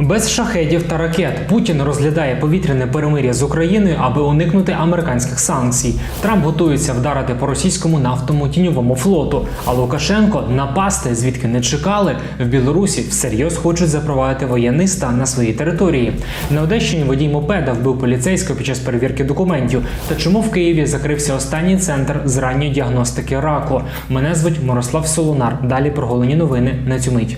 Без шахедів та ракет Путін розглядає повітряне перемир'я з Україною, аби уникнути американських санкцій. Трамп готується вдарити по російському нафтому тіньовому флоту. А Лукашенко напасти, звідки не чекали, в Білорусі всерйоз хочуть запровадити воєнний стан на своїй території. На Одещині водій мопеда вбив поліцейського під час перевірки документів. Та чому в Києві закрився останній центр з ранньої діагностики раку? Мене звуть Мирослав Солонар. Далі про головні новини на цю мить.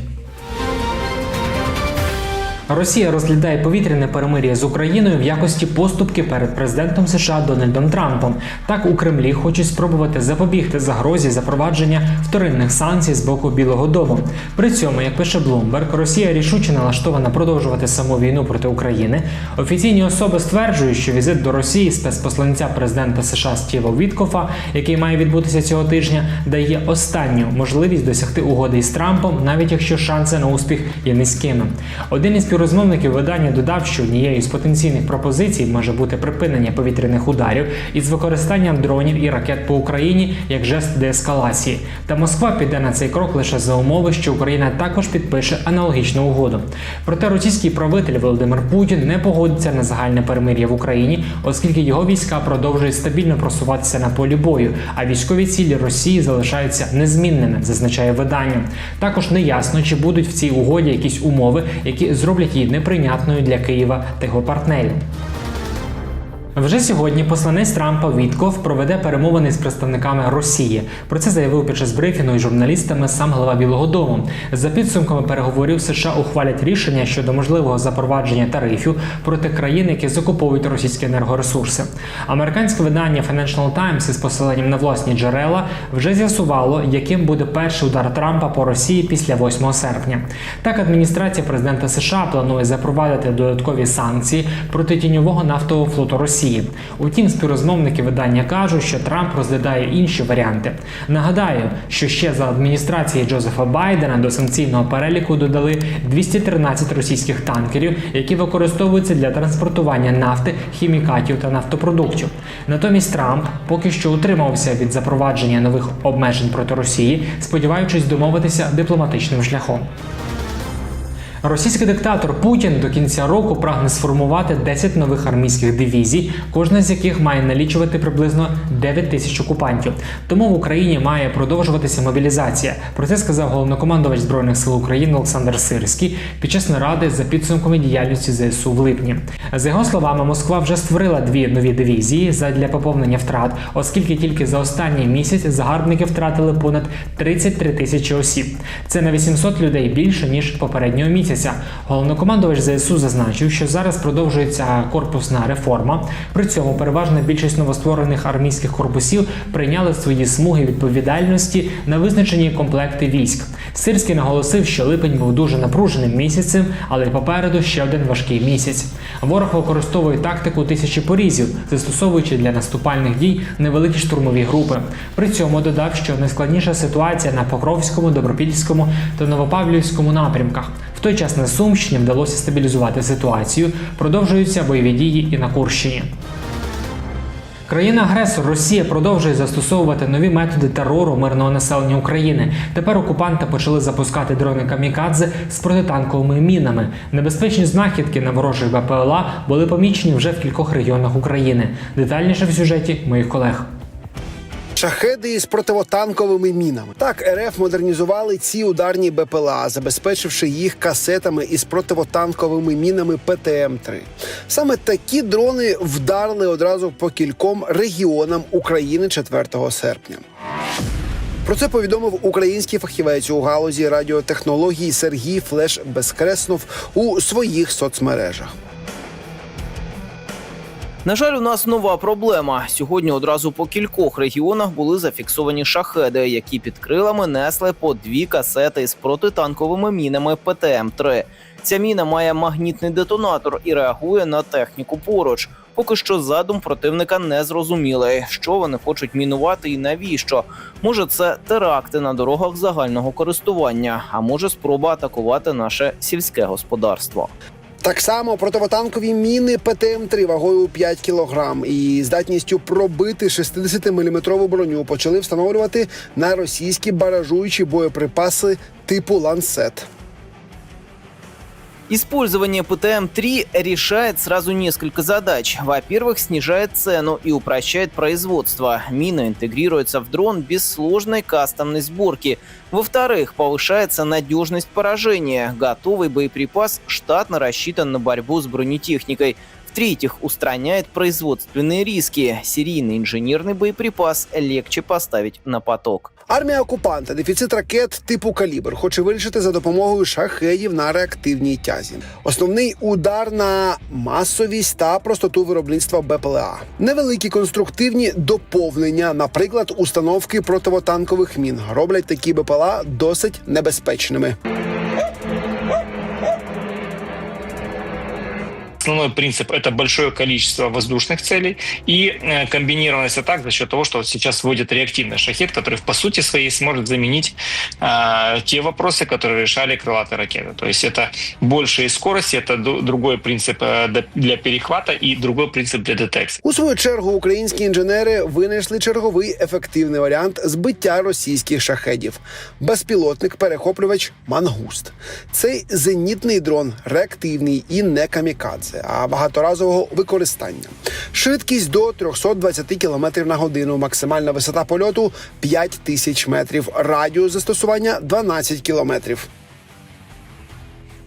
Росія розглядає повітряне перемир'я з Україною в якості поступки перед президентом США Дональдом Трампом. Так у Кремлі хочуть спробувати запобігти загрозі запровадження вторинних санкцій з боку Білого Дому. При цьому, як пише Bloomberg, Росія рішуче налаштована продовжувати саму війну проти України. Офіційні особи стверджують, що візит до Росії спецпосланця президента США Стіва Віткофа, який має відбутися цього тижня, дає останню можливість досягти угоди із Трампом, навіть якщо шанси на успіх є низькими. Один із співрозмовників видання додав, що однією з потенційних пропозицій може бути припинення повітряних ударів із використанням дронів і ракет по Україні як жест деескалації. Та Москва піде на цей крок лише за умови, що Україна також підпише аналогічну угоду. Проте російський правитель Володимир Путін не погодиться на загальне перемир'я в Україні, оскільки його війська продовжують стабільно просуватися на полі бою, а військові цілі Росії залишаються незмінними, зазначає видання. Також неясно, чи будуть в цій угоді якісь умови, які зроблять її неприйнятною для Києва та партнерів. Вже сьогодні посланець Трампа Вітков проведе перемовини з представниками Росії. Про це заявив під час брифінгу із журналістами сам глава Білого Дому. За підсумками переговорів США ухвалять рішення щодо можливого запровадження тарифів проти країн, які закуповують російські енергоресурси. Американське видання Financial Times із посиланням на власні джерела вже з'ясувало, яким буде перший удар Трампа по Росії після 8 серпня. Так, адміністрація президента США планує запровадити додаткові санкції проти тіньового нафтового флоту Росії. Утім, співрозмовники видання кажуть, що Трамп розглядає інші варіанти. Нагадаю, що ще за адміністрації Джозефа Байдена до санкційного переліку додали 213 російських танкерів, які використовуються для транспортування нафти, хімікатів та нафтопродуктів. Натомість Трамп поки що утримався від запровадження нових обмежень проти Росії, сподіваючись домовитися дипломатичним шляхом. Російський диктатор Путін до кінця року прагне сформувати 10 нових армійських дивізій, кожна з яких має налічувати приблизно 9 тисяч окупантів. Тому в Україні має продовжуватися мобілізація. Про це сказав головнокомандувач збройних сил України Олександр Сирський під час наради за підсумками діяльності ЗСУ в липні. За його словами, Москва вже створила дві нові дивізії задля поповнення втрат, оскільки тільки за останній місяць загарбники втратили понад 33 тисячі осіб. Це на 800 людей більше ніж попереднього місяця. Головнокомандувач ЗСУ зазначив, що зараз продовжується корпусна реформа. При цьому переважна більшість новостворених армійських корпусів прийняли свої смуги відповідальності на визначені комплекти військ. Сирський наголосив, що липень був дуже напруженим місяцем, але попереду ще один важкий місяць. Ворог використовує тактику тисячі порізів, застосовуючи для наступальних дій невеликі штурмові групи. При цьому додав, що найскладніша ситуація на Покровському, Добропільському та Новопавлівському напрямках. Той час на Сумщині вдалося стабілізувати ситуацію, продовжуються бойові дії і на Курщині. Країна-агресор Росія продовжує застосовувати нові методи терору мирного населення України. Тепер окупанти почали запускати дрони камікадзе з протитанковими мінами. Небезпечні знахідки на ворожих БПЛА були помічені вже в кількох регіонах України. Детальніше в сюжеті моїх колег. Шахеди із противотанковими мінами. Так, РФ модернізували ці ударні БПЛА, забезпечивши їх касетами із противотанковими мінами ПТМ-3. Саме такі дрони вдарили одразу по кільком регіонам України 4 серпня. Про це повідомив український фахівець у галузі радіотехнологій Сергій Флеш Безкреснов у своїх соцмережах. На жаль, у нас нова проблема. Сьогодні одразу по кількох регіонах були зафіксовані шахеди, які під крилами несли по дві касети з протитанковими мінами ПТМ-3. Ця міна має магнітний детонатор і реагує на техніку поруч. Поки що задум противника не зрозумілий, що вони хочуть мінувати і навіщо. Може, це теракти на дорогах загального користування, а може спроба атакувати наше сільське господарство. Так само противотанкові міни ПТМ-3 вагою 5 кг і здатністю пробити 60-мм броню почали встановлювати на російські баражуючі боєприпаси типу ланцет. Использование ПТМ-3 решает сразу несколько задач. Во-первых, снижает цену и упрощает производство. Мина интегрируется в дрон без сложной кастомной сборки. Во-вторых, повышается надежность поражения. Готовый боеприпас штатно рассчитан на борьбу с бронетехникой. В-третьих, устраняет производственные риски. Серийный инженерный боеприпас легче поставить на поток. Армія окупанта дефіцит ракет типу калібр хоче вирішити за допомогою шахедів на реактивній тязі. Основний удар на масовість та простоту виробництва БПЛА. Невеликі конструктивні доповнення, наприклад, установки противотанкових мін, роблять такі БПЛА досить небезпечними. Основной принцип – это большое количество воздушных целей и э, комбинированность атак за счет того, что вот сейчас вводят реактивный шахет, который по сути своей сможет заменить э, те вопросы, которые решали крылатые ракеты. То есть это большая скорость, это ду- другой принцип э, д- для перехвата и другой принцип для детекции. У свою чергу українські інженери винайшли черговий ефективний варіант збиття російських шахедів безпілотник перехоплювач Мангуст. Цей зенітний дрон реактивний і не камікадзе, а багаторазового використання. Швидкість до 320 км на годину, максимальна висота польоту 5000 метрів, радіус застосування 12 кілометрів.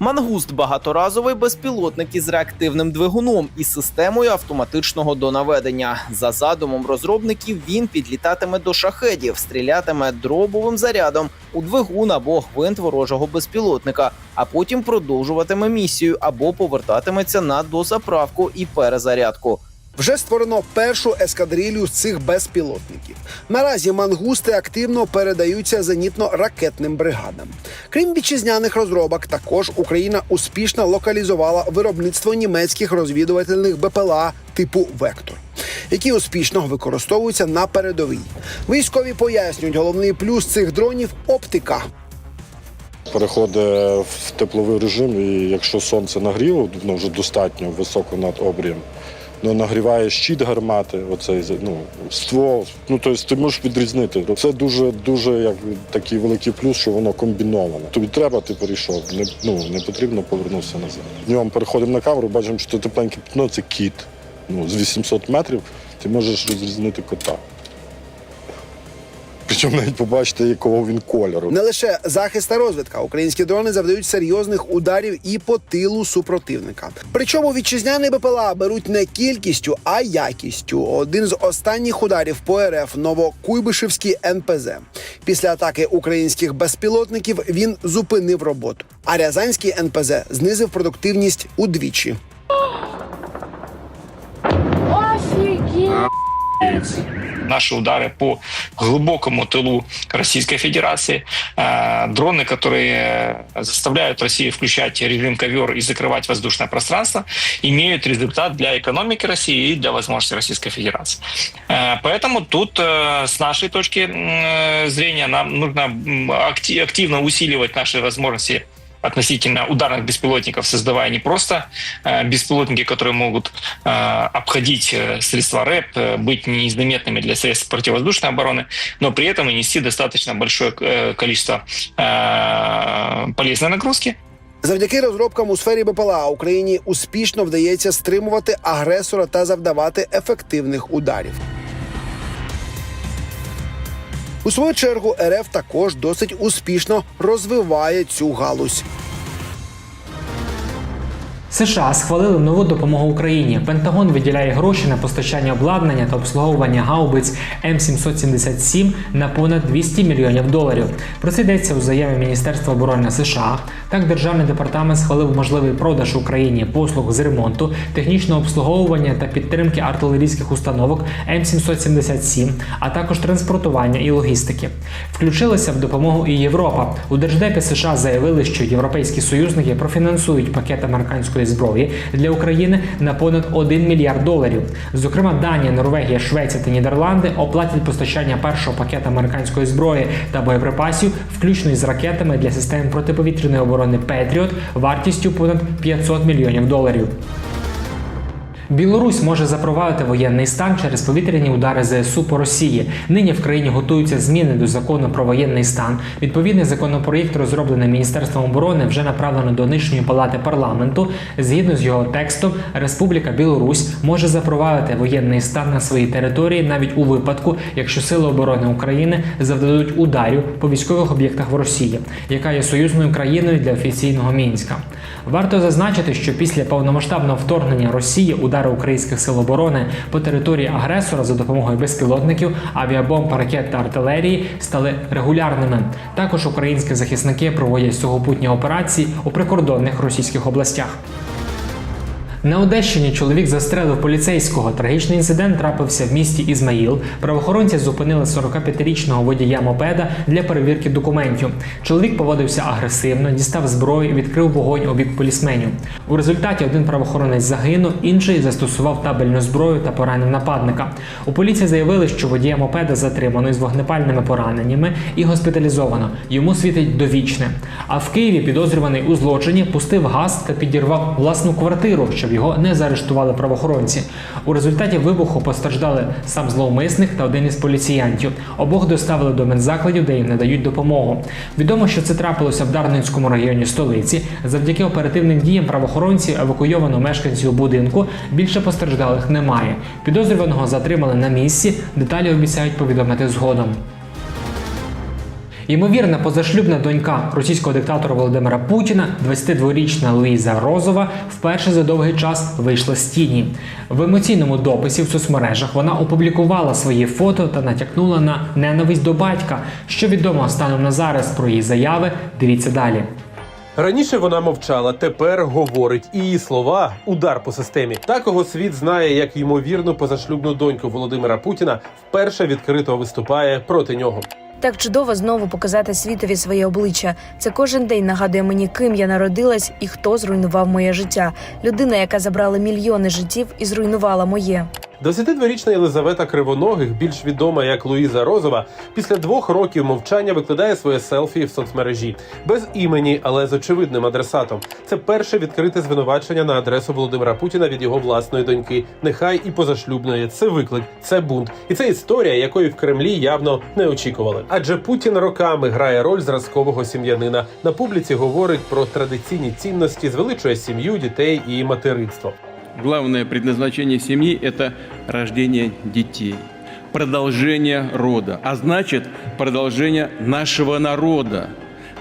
Мангуст багаторазовий безпілотник із реактивним двигуном і системою автоматичного донаведення. За задумом розробників він підлітатиме до шахедів, стрілятиме дробовим зарядом у двигун або гвинт ворожого безпілотника, а потім продовжуватиме місію або повертатиметься на дозаправку і перезарядку. Вже створено першу ескадрилью з цих безпілотників. Наразі мангусти активно передаються зенітно-ракетним бригадам. Крім вітчизняних розробок, також Україна успішно локалізувала виробництво німецьких розвідувальних БПЛА типу Вектор, які успішно використовуються на передовій. Військові пояснюють, головний плюс цих дронів оптика. переходить в тепловий режим, і якщо сонце нагріло, ну вже достатньо високо над обрієм, ну нагріває щит гармати, оцей ну, ствол. Ну тобто ти можеш відрізнити. Це дуже дуже як такий великий плюс, що воно комбіноване. Тобі треба, ти перейшов. Не ну не потрібно повернутися назад. Днем переходимо на камеру, бачимо, що тепленьке пятно це кіт. Ну з 800 метрів ти можеш розрізнити кота. Причому навіть побачити, якого він кольору. Не лише захист та розвідка, українські дрони завдають серйозних ударів і по тилу супротивника. Причому вітчизняні БПЛА беруть не кількістю, а якістю. Один з останніх ударів по РФ Новокуйбишевський НПЗ. Після атаки українських безпілотників він зупинив роботу. А Рязанський НПЗ знизив продуктивність удвічі. Офигеть! Наши удары по глубокому тылу Российской Федерации, э, дроны, которые заставляют Россию включать режим ковер и закрывать воздушное пространство, имеют результат для экономики России и для возможностей Российской Федерации. Э, Поэтому тут э, с нашей точки зрения нам нужно активно усиливать наши возможности относительно ударных беспилотников, создавая не просто э, беспилотники, которые могут э, обходить э, средства РЭП, э, быть незаметными для средств противовоздушной обороны, но при этом и нести достаточно большое э, количество э, полезной нагрузки, Завдяки розробкам у сфері БПЛА Україні успішно вдається стримувати агресора та завдавати ефективних ударів. У свою чергу РФ також досить успішно розвиває цю галузь. США схвалили нову допомогу Україні. Пентагон виділяє гроші на постачання обладнання та обслуговування гаубиць М777 на понад 200 мільйонів доларів. Про це йдеться у заяві Міністерства оборони США. Так, державний департамент схвалив можливий продаж Україні послуг з ремонту, технічного обслуговування та підтримки артилерійських установок М777, а також транспортування і логістики. Включилася в допомогу і Європа. У держдепі США заявили, що європейські союзники профінансують пакет американської зброї для України на понад 1 мільярд доларів. Зокрема, Данія, Норвегія, Швеція та Нідерланди оплатять постачання першого пакета американської зброї та боєприпасів, включно із ракетами для систем протиповітряної оборони Петріот, вартістю понад 500 мільйонів доларів. Білорусь може запровадити воєнний стан через повітряні удари ЗСУ по Росії. Нині в країні готуються зміни до закону про воєнний стан. Відповідний законопроєкт, розроблений Міністерством оборони, вже направлено до нижньої палати парламенту. Згідно з його текстом, Республіка Білорусь може запровадити воєнний стан на своїй території навіть у випадку, якщо Сили оборони України завдадуть ударів по військових об'єктах в Росії, яка є союзною країною для офіційного мінська. Варто зазначити, що після повномасштабного вторгнення Росії удари українських сил оборони по території агресора за допомогою безпілотників, авіабомб, ракет та артилерії стали регулярними. Також українські захисники проводять сухопутні операції у прикордонних російських областях. На Одещині чоловік застрелив поліцейського. Трагічний інцидент трапився в місті Ізмаїл. Правоохоронці зупинили 45-річного водія мопеда для перевірки документів. Чоловік поводився агресивно, дістав зброю і відкрив вогонь у бік полісменів. У результаті один правоохоронець загинув, інший застосував табельну зброю та поранив нападника. У поліції заявили, що водія мопеда затримано із вогнепальними пораненнями і госпіталізовано. Йому світить довічне. А в Києві підозрюваний у злочині пустив газ та підірвав власну квартиру, щоб його не заарештували правоохоронці. У результаті вибуху постраждали сам зловмисник та один із поліціянтів. Обох доставили до медзакладів, де їм надають допомогу. Відомо, що це трапилося в Дарницькому районі столиці. Завдяки оперативним діям правоохоронців евакуйовано мешканців будинку. Більше постраждалих немає. Підозрюваного затримали на місці. Деталі обіцяють повідомити згодом. Ймовірна позашлюбна донька російського диктатора Володимира Путіна, 22-річна Луїза Розова, вперше за довгий час вийшла з тіні. В емоційному дописі в соцмережах вона опублікувала свої фото та натякнула на ненависть до батька. Що відомо станом на зараз про її заяви, дивіться далі. Раніше вона мовчала, тепер говорить. І її слова удар по системі. Такого світ знає як ймовірну позашлюбну доньку Володимира Путіна вперше відкрито виступає проти нього. Так чудово знову показати світові своє обличчя. Це кожен день нагадує мені, ким я народилась і хто зруйнував моє життя. Людина, яка забрала мільйони життів і зруйнувала моє. 22-річна Єлизавета Кривоногих, більш відома як Луїза Розова, після двох років мовчання викладає своє селфі в соцмережі без імені, але з очевидним адресатом. Це перше відкрите звинувачення на адресу Володимира Путіна від його власної доньки. Нехай і позашлюбної. Це виклик, це бунт, і це історія, якої в Кремлі явно не очікували. Адже Путін роками грає роль зразкового сім'янина. На публіці говорить про традиційні цінності, звеличує сім'ю, дітей і материнство. Главное предназначение семьи – это рождение детей, продолжение рода, а значит продолжение нашего народа,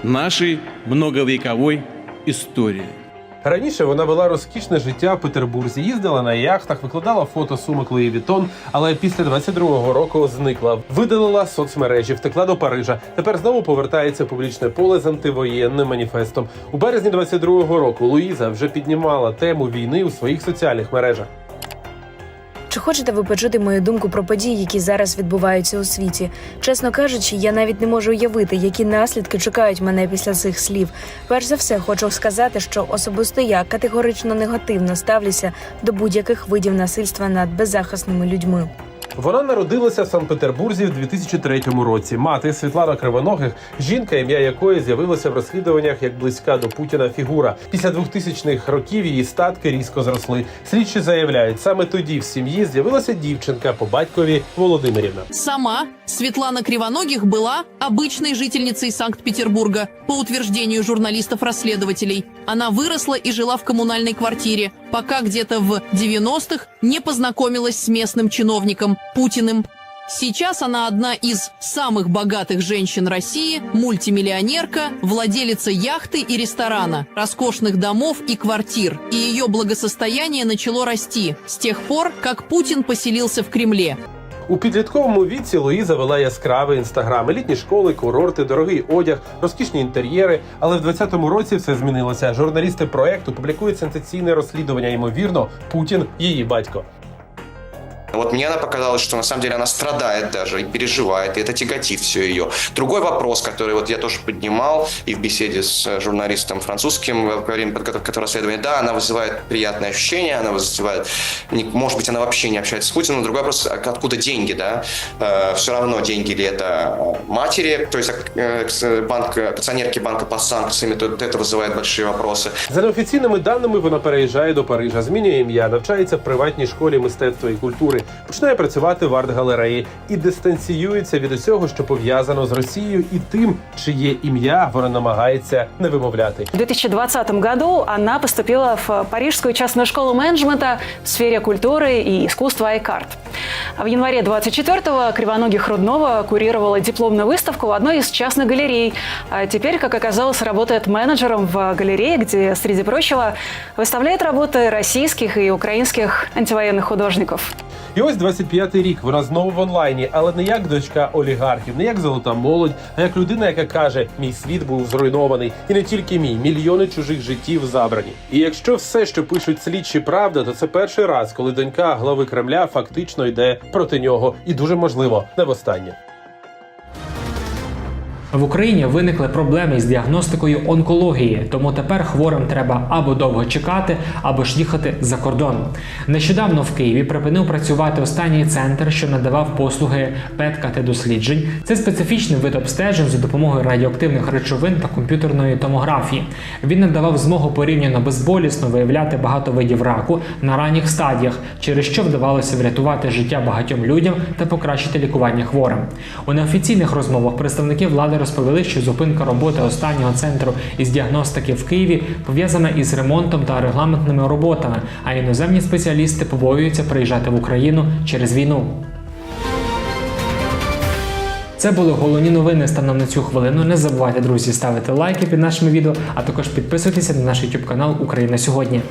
нашей многовековой истории. Раніше вона вела розкішне життя в Петербурзі, їздила на яхтах, викладала фото сумок Луї Вітон, але після 22-го року зникла, видалила соцмережі, втекла до Парижа. Тепер знову повертається в публічне поле з антивоєнним маніфестом. У березні 22-го року Луїза вже піднімала тему війни у своїх соціальних мережах. Чи хочете ви почути мою думку про події, які зараз відбуваються у світі? Чесно кажучи, я навіть не можу уявити, які наслідки чекають мене після цих слів. Перш за все, хочу сказати, що особисто я категорично негативно ставлюся до будь-яких видів насильства над беззахисними людьми. Вона народилася в Санкт-Петербурзі в 2003 році. Мати Світлана Кривоногих, жінка, ім'я якої з'явилося в розслідуваннях як близька до Путіна фігура. Після 2000-х років її статки різко зросли. Слідчі заявляють, саме тоді в сім'ї з'явилася дівчинка по батькові Володимирівна. Сама Светлана Кривоногих была обычной жительницей Санкт-Петербурга, по утверждению журналистов-расследователей. Она выросла и жила в коммунальной квартире, Пока где-то в 90-х не познакомилась с местным чиновником Путиным. Сейчас она одна из самых богатых женщин России, мультимиллионерка, владелица яхты и ресторана, роскошных домов и квартир. И ее благосостояние начало расти с тех пор, как Путин поселился в Кремле. У підлітковому віці Луїза вела яскравий інстаграм, елітні школи, курорти, дорогий одяг, розкішні інтер'єри. Але в 20-му році все змінилося. Журналісти проекту публікують сенсаційне розслідування. Ймовірно, Путін її батько. Вот мне она показалась, что на самом деле она страдает даже и переживает, и это тяготит все ее. Другой вопрос, который вот я тоже поднимал и в беседе с э, журналистом французским во время подготовки этого расследования, да, она вызывает приятное ощущение, она вызывает, не- может быть, она вообще не общается с Путиным, но другой вопрос, а откуда деньги, да? все равно деньги ли это э, матери, то есть э, к- банк, акционерки банка под санкциями, то это вызывает большие вопросы. За неофіційними даними, вона переїжджає до Парижа, змінює ім'я, навчається в приватній школі мистецтва і культури, починає працювати в арт-галереї і дистанціюється від усього, що пов'язано з Росією і тим, чиє ім'я вона намагається не вимовляти. У 2020 году вона поступила в Парижскую частную школу менеджмента в сфере культуры и искусства Айкарт. А в январе 24-го Кривоногих Руднова курировала дипломную выставку в одной из частных галерей. А теперь, как оказалось, работает менеджером в галерее, где, среди прочего, выставляет работы российских и украинских антивоенных художников. І ось 25-й рік. Вона знову в онлайні, але не як дочка олігархів, не як золота молодь, а як людина, яка каже: мій світ був зруйнований, і не тільки мій, мільйони чужих життів забрані. І якщо все, що пишуть слідчі, правда, то це перший раз, коли донька глави Кремля фактично йде проти нього, і дуже можливо не востаннє. В Україні виникли проблеми з діагностикою онкології, тому тепер хворим треба або довго чекати, або ж їхати за кордон. Нещодавно в Києві припинив працювати останній центр, що надавав послуги ПЕТ-КТ-досліджень. Це специфічний вид обстежень за допомогою радіоактивних речовин та комп'ютерної томографії. Він надавав змогу порівняно безболісно виявляти багато видів раку на ранніх стадіях, через що вдавалося врятувати життя багатьом людям та покращити лікування хворим. У неофіційних розмовах представники влади розповіли, що зупинка роботи останнього центру із діагностики в Києві пов'язана із ремонтом та регламентними роботами, а іноземні спеціалісти побоюються приїжджати в Україну через війну. Це були головні новини станом на цю хвилину. Не забувайте, друзі, ставити лайки під нашими відео, а також підписуйтеся на наш YouTube канал Україна сьогодні.